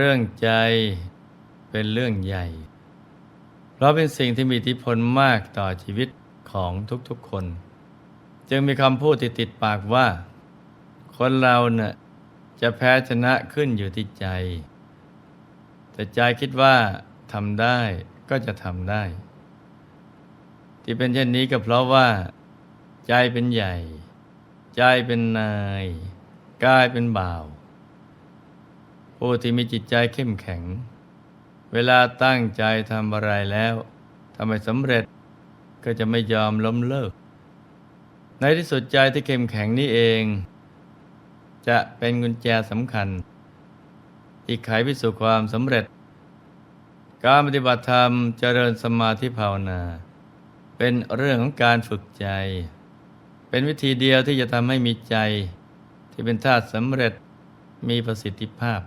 เรื่องใจเป็นเรื่องใหญ่ เพราะเป็นสิ่งที่มีอิทธิพลมากต่อชีวิตของทุกๆคน จึงมีคำพูดติดติดปากว่า คนเราเน่ะจะแพ้ชนะขึ้นอยู่ที่ใจ แต่ใจคิดว่าทำได้ก็จะทำได้ ที่เป็นเช่นนี้ก็เพราะว่า ใจเป็นใหญ่ ใจเป็นนาย กายเป็นบ่าว ผู้ที่มีจิตใจเข้มแข็ง เวลาตั้งใจทำอะไรแล้วทำไม่สำเร็จก็จะไม่ยอมล้มเลิก ในที่สุดใจที่เข้มแข็งนี้เอง จะเป็นกุญแจสำคัญ ที่ไขไปสู่ความสำเร็จ การปฏิบัติธรรมเจริญสมาธิภาวนา เป็นเรื่องของการฝึกใจ เป็นวิธีเดียวที่จะทำให้มีใจ ที่เป็นธาตุสำเร็จมีประสิทธิภาพ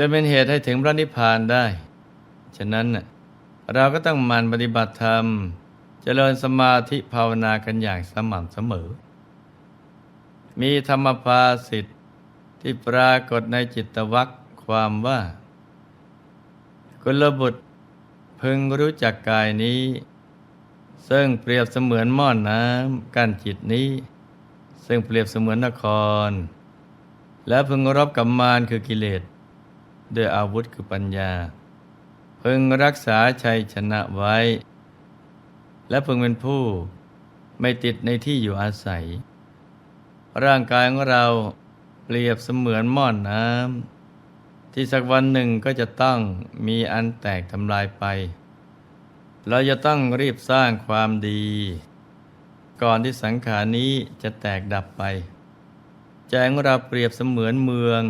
จะเป็นเหตุให้ถึงพระนิพพานได้ ฉะนั้นน่ะเราก็ต้องมันปฏิบัติธรรม เจริญสมาธิภาวนากันอย่างสม่ำเสมอ มีธรรมภาสิทธิ์ที่ปรากฏในจิตวัคความว่ากุลบุตรพึงรู้จักกายนี้ ซึ่งเปรียบเสมือนหม้อนน้ำกั้นจิตนี้ ซึ่งเปรียบเสมือนนคร และพึงรบกับมารคือกิเลส ด้วยอาวุธคือปัญญา พึงรักษาชัยชนะไว้ และพึงเป็นผู้ไม่ติดในที่อยู่อาศัย ร่างกายของเราเปรียบเสมือนหม้อนน้ำที่สักวันหนึ่งก็จะต้องมีอันแตกทำลายไป เราจะต้องรีบสร้างความดี ก่อนที่สังขารนี้จะแตกดับไปใจของเราเปรียบเสมือนเมือง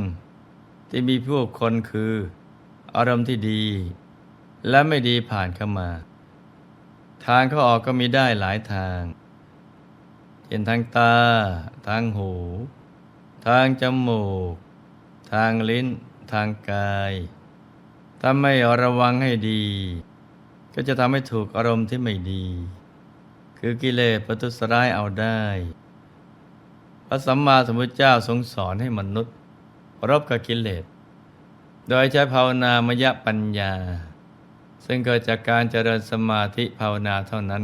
ที่มีผู้คนคือ อารมณ์ที่ดี และไม่ดีผ่านเข้ามา ทางเข้าออกก็มีได้หลายทางเห็นทางตา ทางหู ทางจมูก ทางลิ้น ทางกาย ถ้าไม่ระวังให้ดี ก็จะทำให้ถูกอารมณ์ที่ไม่ดี คือกิเลสประทุษร้ายเอาได้ พระสัมมาสัมพุทธเจ้าทรงสอนให้มนุษย์ รบกับกิเลส โดยใช้ภาวนามยปัญญา ซึ่งเกิดจากการเจริญสมาธิภาวนาเท่านั้น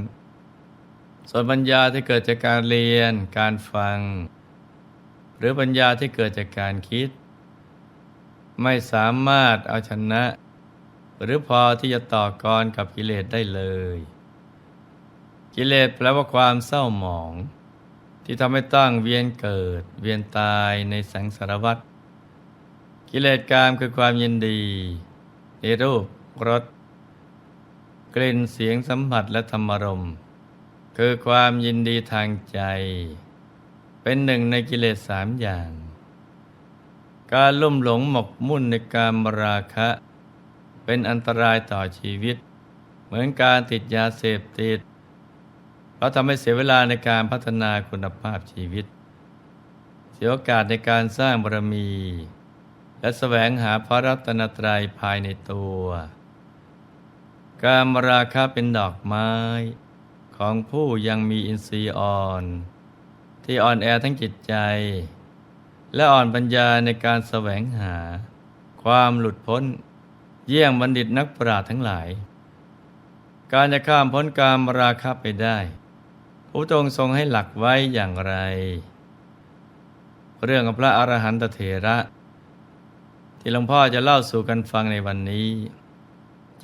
ส่วนปัญญาที่เกิดจากการเรียน การฟัง หรือปัญญาที่เกิดจากการคิด ไม่สามารถเอาชนะ หรือพอที่จะต่อกรกับกิเลสได้เลย กิเลสแปลว่าความเศร้าหมองที่ทำให้ตั้งเวียนเกิด เวียนตายในสังสารวัฏ กิเลสกามคือความยินดีในรูปรสกลิ่นเสียงสัมผัสและธรรมารมณ์คือความยินดีทางใจ เป็นหนึ่งในกิเลสสามอย่าง การลุ่มหลงหมกมุ่นในการมราคะ เป็นอันตรายต่อชีวิต เหมือนการติดยาเสพติดเพราะทำให้เสียเวลาในการพัฒนาคุณภาพชีวิต เสียโอกาสในการสร้างบารมี และแสวงหาพระรัตนตรัยภายในตัว การมราคะเป็นดอกไม้ของผู้ยังมีอินทรีย์อ่อน ที่อ่อนแอทั้งจิตใจ และอ่อนปัญญาในการแสวงหา ความหลุดพ้น เยี่ยงบัณฑิตนักปราชญ์ทั้งหลาย การจะข้ามพ้นการมราคะไปได้พระองค์ทรงให้หลักไว้อย่างไร เรื่องของพระอรหันตเถระ ที่หลวงพ่อจะเล่าสู่กันฟังในวันนี้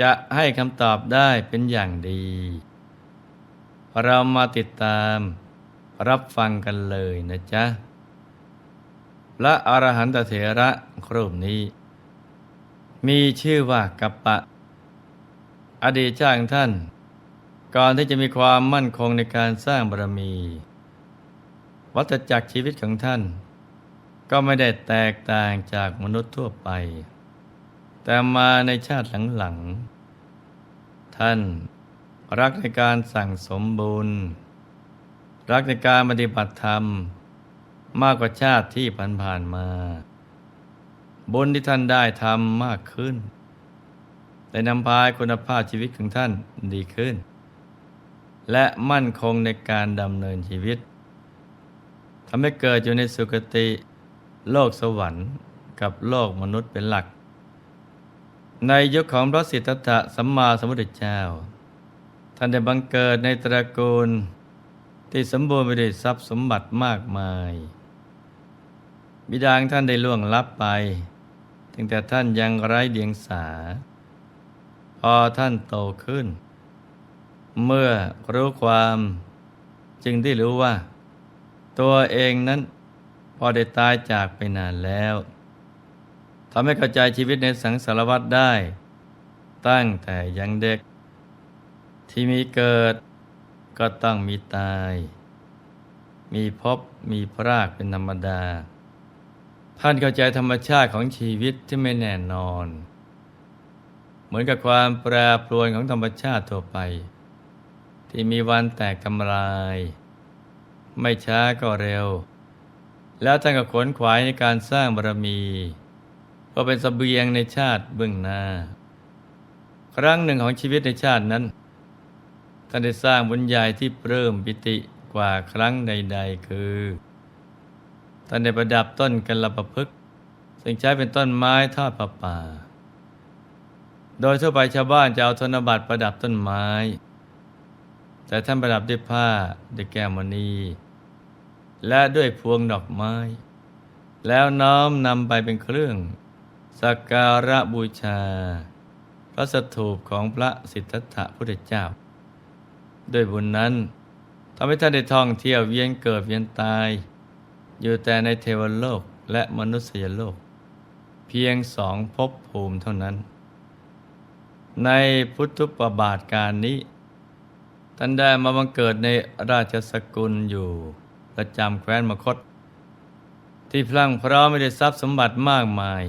จะให้คำตอบได้เป็นอย่างดี เรามาติดตามรับฟังกันเลยนะจ๊ะพระอรหันตเถระครูปนี้ มีชื่อว่ากัปปะ อดีตจ้างท่าน ก่อนที่จะมีความมั่นคงในการสร้างบารมี วัฏจักรชีวิตของท่าน ก็ไม่ได้แตกต่างจากมนุษย์ทั่วไป แต่มาในชาติหลังๆ ท่านรักในการสั่งสมบุญ รักในการปฏิบัติธรรม มากกว่าชาติที่ผ่านๆมา บุญที่ท่านได้ทำมากขึ้นได้นำพาคุณภาพชีวิตของท่านดีขึ้น และมั่นคงในการดำเนินชีวิตทำให้เกิดอยู่ในสุคติ โลกสวรรค์กับโลกมนุษย์เป็นหลัก ในยุคของพระสิทธัตถะสัมมาสัมพุทธเจ้า ท่านได้บังเกิดในตระกูล ที่สมบูรณ์ไปด้วยทรัพย์สมบัติมากมาย บิดาของท่านได้ล่วงลับไป ตั้งแต่ท่านยังไร้เดียงสา พอท่านโตขึ้น เมื่อรู้ความจึงได้รู้ว่า ตัวเองนั้น พอได้ตายจากไปนานแล้วทำให้เข้าใจชีวิตในสังสารวัฏได้ ตั้งแต่ยังเด็ก ที่มีเกิดก็ต้องมีตาย มีพบมีพรากเป็นธรรมดา ท่านเข้าใจธรรมชาติของชีวิตที่ไม่แน่นอน เหมือนกับความแปรปรวนของธรรมชาติทั่วไป ที่มีวันแตกทำลาย ไม่ช้าก็เร็ว แล้วท่านก็ขนขวายในการสร้างบารมีเพื่อเป็นสเสบียงในชาติเบื้องหน้า ครั้งหนึ่งของชีวิตในชาตินั้นท่านได้สร้างบุญใหญ่ที่เพิ่มปิติกว่าครั้งใด ๆ คือท่านได้ประดับต้นกัลปะพฤกซึ่งใช้เป็นต้นไม้ทอดประป่า โดยทั่วไปชาวบ้านจะเอาธนบัตรประดับต้นไม้ แต่ท่านประดับด้วยผ้าด้วยแก้วมณี และด้วยพวงดอกไม้ แล้วน้อมนำไปเป็นเครื่อง สักการะบูชา พระสถูปของพระสิทธัตถะพุทธเจ้า ด้วยบุญนั้นทำให้ท่านได้ท่องเที่ยวเวียนเกิดเวียนตาย อยู่แต่ในเทวโลกและมนุษยโลก เพียงสองภพภูมิเท่านั้น ในพุทธุปบาทการนี้ท่านได้มาบังเกิดในราชสกุลอยู่ ประจำแคว้นมคต ที่พลั่งพร้อมไม่ได้ทรัพย์สมบัติมากมาย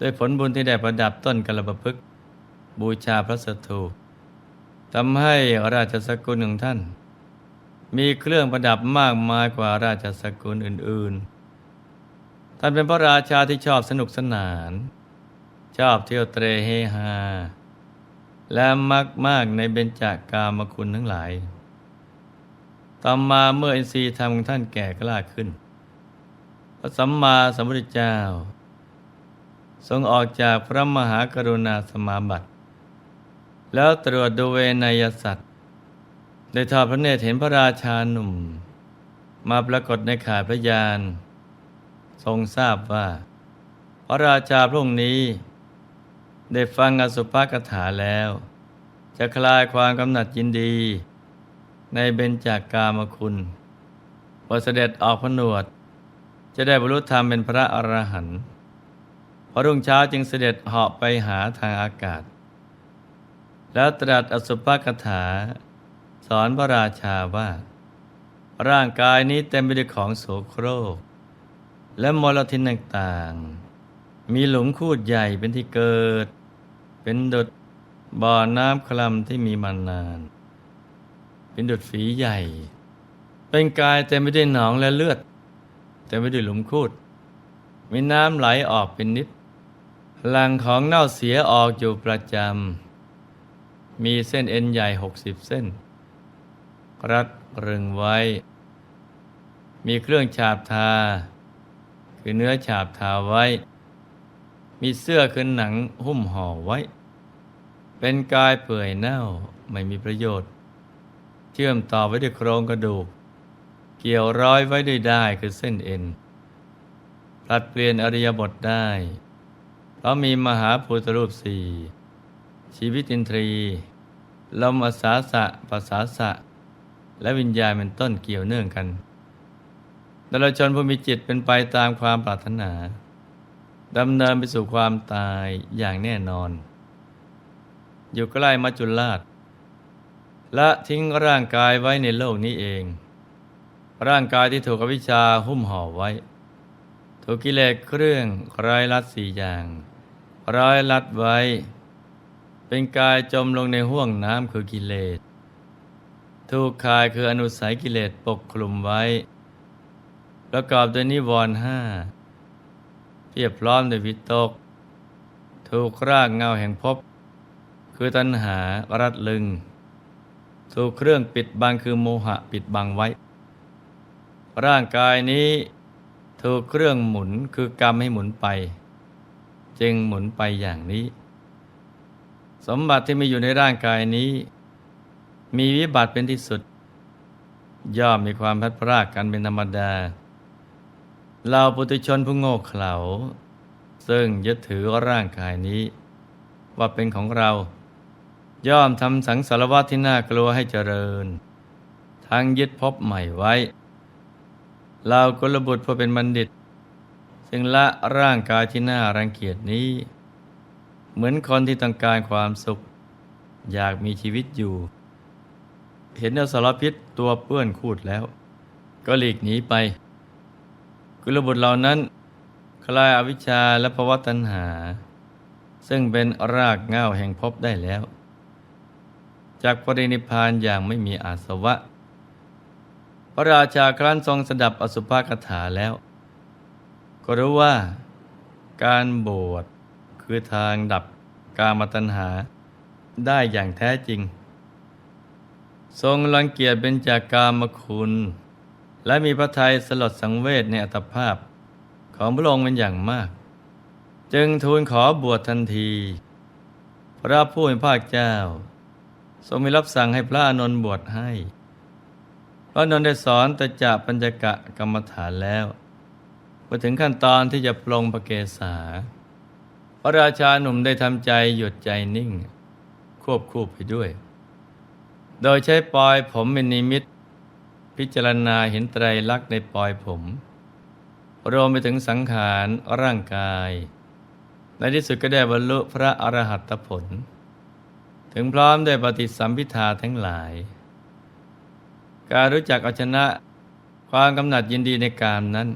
ด้วยผลบุญที่ได้ประดับต้นกระบะพึกษ์บูชาพระสถูปทำให้ราชสกุลของท่าน มีเครื่องประดับมากมายกว่าราชสกุลอื่น ๆ ท่านเป็นพระราชาที่ชอบสนุกสนาน ชอบเที่ยวเตรเฮฮาและมักมากในเบญจากามคุณทั้งหลาย ต่อมาเมื่ออินทรีย์ธรรมของท่านแก่กล้าขึ้น พระสัมมาสัมพุทธเจ้า ทรงออกจากพระมหากรุณาสมาบัติ แล้วตรวจดูเวนยสัตว์ได้ทอดพระเนตรเห็นพระราชาหนุ่ม มาปรากฏในข่ายพระยาน ทรงทราบว่า พระราชาพระองค์นี้ ได้ฟังอสุภกถาแล้ว จะคลายความกำหนัดยินดี ในเบญจากกามคุณพอเสด็จออกพนวด จะได้บรรลุธรรมเป็นพระอรหันต์พอรุ่งเช้าจึงเสด็จเหาะไปหาทางอากาศ แล้วตรัสอสุภกถา สอนพระราชาว่า ร่างกายนี้เต็มไปด้วยของโสโครก และมลทินต่างๆ มีหลุมคูดใหญ่เป็นที่เกิด เป็นดุดบ่อน้ำคลำที่มีมานาน เป็นดุดฝีใหญ่ เป็นกายเต็มไปด้วยหนองและเลือดเต็มไปด้วยหลุมคูด มีน้ำไหลออกเป็นนิดหลังของเน่าเสียออกอยู่ประจำ มีเส้นเอ็นใหญ่หกสิบเส้น รัดรึงไว้ มีเครื่องฉาบทา คือเนื้อฉาบทาไว้ มีเสื้อคือหนังหุ้มห่อไว้ เป็นกายเปื่อยเน่าไม่มีประโยชน์ เชื่อมต่อไว้ด้วยโครงกระดูก เกี่ยวร้อยไว้ด้วยได้คือเส้นเอ็นปลัดเปลี่ยนอริยบทได้ เพราะมีมหาภูตรูปสี่ชีวิตินทรีลมอาสาสะภาษาสะ และวิญญาณเป็นต้นเกี่ยวเนื่องกันดลชนผู้มีจิตเป็นไปตามความปรารถนาดำเนินไปสู่ความตายอย่างแน่นอน อยู่ใกล้มัจจุราช และทิ้งร่างกายไว้ในโลกนี้เอง ร่างกายที่ถูกอวิชชาหุ้มห่อไว้ ถูกกิเลสเครื่องรายลัดสี่อย่าง ร้อยลัดไว้ เป็นกายจมลงในห้วงน้ำคือกิเลสทุกคายคืออนุสัยกิเลสปกคลุมไว้ ประกอบด้วยนิวรณ์ห้าเพียบพร้อมด้วยวิตก ถูกรากเงาแห่งภพคือตัณหารัดลึง ถูกเครื่องปิดบังคือโมหะปิดบังไว้ ร่างกายนี้ถูกเครื่องหมุนคือกรรมให้หมุนไป จึงหมุนไปอย่างนี้ สมบัติที่มีอยู่ในร่างกายนี้ มีวิบัติเป็นที่สุด ย่อมมีความพัดพรากกันเป็นธรรมดา เราปุถุชนผู้โง่เขลาซึ่งยึดถือร่างกายนี้ ว่าเป็นของเรา ย่อมทำสังสารวัตที่น่ากลัวให้เจริญ ทั้งยึดพบใหม่ไว้ เรากุลบุตรผู้เป็นบัณฑิต ซึ่งละร่างกายที่น่ารังเกียจนี้ เหมือนคนที่ต้องการความสุข อยากมีชีวิตอยู่ เห็นอสารพิษตัวเปื้อนคูดแล้ว ก็หลีกหนีไป กุลบุตรเหล่านั้น คลายอวิชชาและภวตัณหา ซึ่งเป็นรากเง้าแห่งภพได้แล้ว จากปรินิพานอย่างไม่มีอาสวะ พระราชาครั้นทรงสดับอสุภกถาแล้ว ก็รู้ว่าการบวชคือทางดับกามตัณหาได้อย่างแท้จริง ทรงรังเกียจเป็นจากกามคุณ และมีพระทัยสลดสังเวชในอัตภาพของพระองค์เป็นอย่างมาก จึงทูลขอบวชทันที พระผู้เป็นภาคเจ้า ทรงมีรับสั่งให้พระอนนท์บวชให้ พระอนนท์ได้สอนตจะปัญจกะกรรมฐานแล้วมาถึงขั้นตอนที่จะปลงประเกศาพระราชาหนุ่มได้ทำใจหยุดใจนิ่ง ควบคู่ไปด้วย โดยใช้ปลอยผมเป็นนิมิต พิจารณาเห็นไตรลักษณ์ในปลอยผม รวมไปถึงสังขารร่างกาย ในที่สุดก็ได้บรรลุพระอรหัตผล ถึงพร้อมด้วยปฏิสัมพิทาทั้งหลาย การรู้จักเอาชนะความกำหนัดยินดีในกามนั้น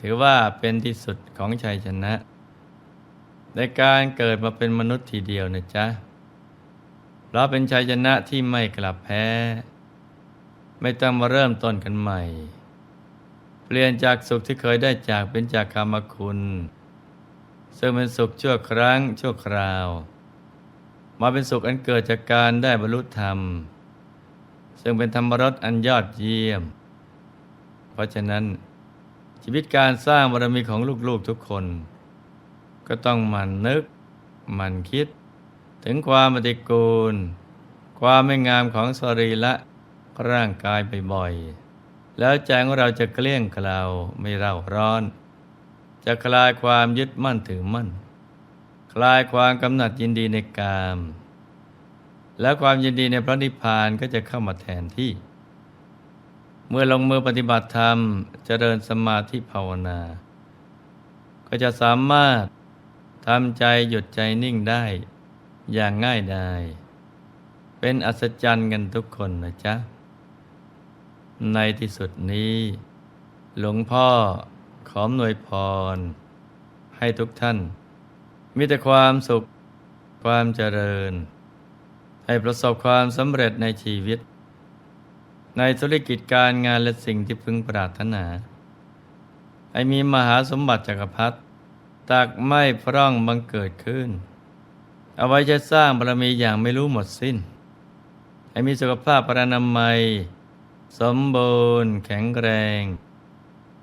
ถือว่าเป็นที่สุดของชัยชนะ ในการเกิดมาเป็นมนุษย์ทีเดียวนะจ๊ะเพราะเป็นชัยชนะที่ไม่กลับแพ้ ไม่ต้องมาเริ่มต้นกันใหม่ เปลี่ยนจากสุขที่เคยได้จากเป็นจากกรรมคุณ ซึ่งเป็นสุขชั่วครั้งชั่วคราว มาเป็นสุขอันเกิดจากการได้บรรลุธรรม ซึ่งเป็นธรรมรสอันยอดเยี่ยม เพราะฉะนั้น ชีวิตการสร้างบารมีของลูกๆทุกคน ก็ต้องหมันนึกหมันคิด ถึงความปฏิกูล ความไม่งามของสรีระร่างกายบ่อยๆแล้วใจของเราจะเกลี้ยงเกลาไม่เร่าร้อน จะคลายความยึดมั่นถือมั่น คลายความกำหนัดยินดีในกาม และความยินดีในพระนิพพานก็จะเข้ามาแทนที่ เมื่อลงมือปฏิบัติธรรมเจริญสมาธิภาวนา ก็จะสามารถทำใจหยุดใจนิ่งได้อย่างง่ายดายเป็นอัศจรรย์กันทุกคนนะจ๊ะ ในที่สุดนี้ หลวงพ่อขอมหน่วยพร ให้ทุกท่าน มีแต่ความสุข ความเจริญ ให้ประสบความสำเร็จในชีวิต ในธุรกิจการงานและสิ่งที่พึงปรารถนา ให้มีมหาสมบัติจักรพรรดิตักไม่พร่องบังเกิดขึ้น เอาไว้จะสร้างบารมีอย่างไม่รู้หมดสิ้น ให้มีสุขภาพปรานามัย สมบูรณ์ แข็งแรง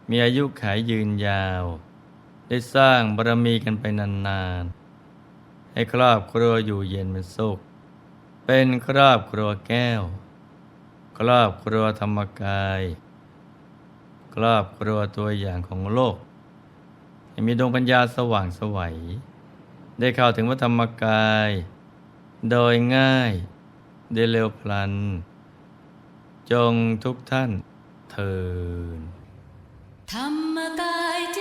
มีอายุขายยืนยาว ได้สร้างบารมีกันไปนานๆ ให้ครอบครัวอยู่เย็นเป็นสุข เป็นครอบครัวแก้ว ครอบครัวธรรมกาย ครอบครัวตัวอย่างของโลก ให้มีดวงปัญญาสว่างสวัย ได้เข้าถึงวัธรรมกาย โดยง่าย ได้เร็วพลัน จงทุกท่านเทินธรรมกายเจ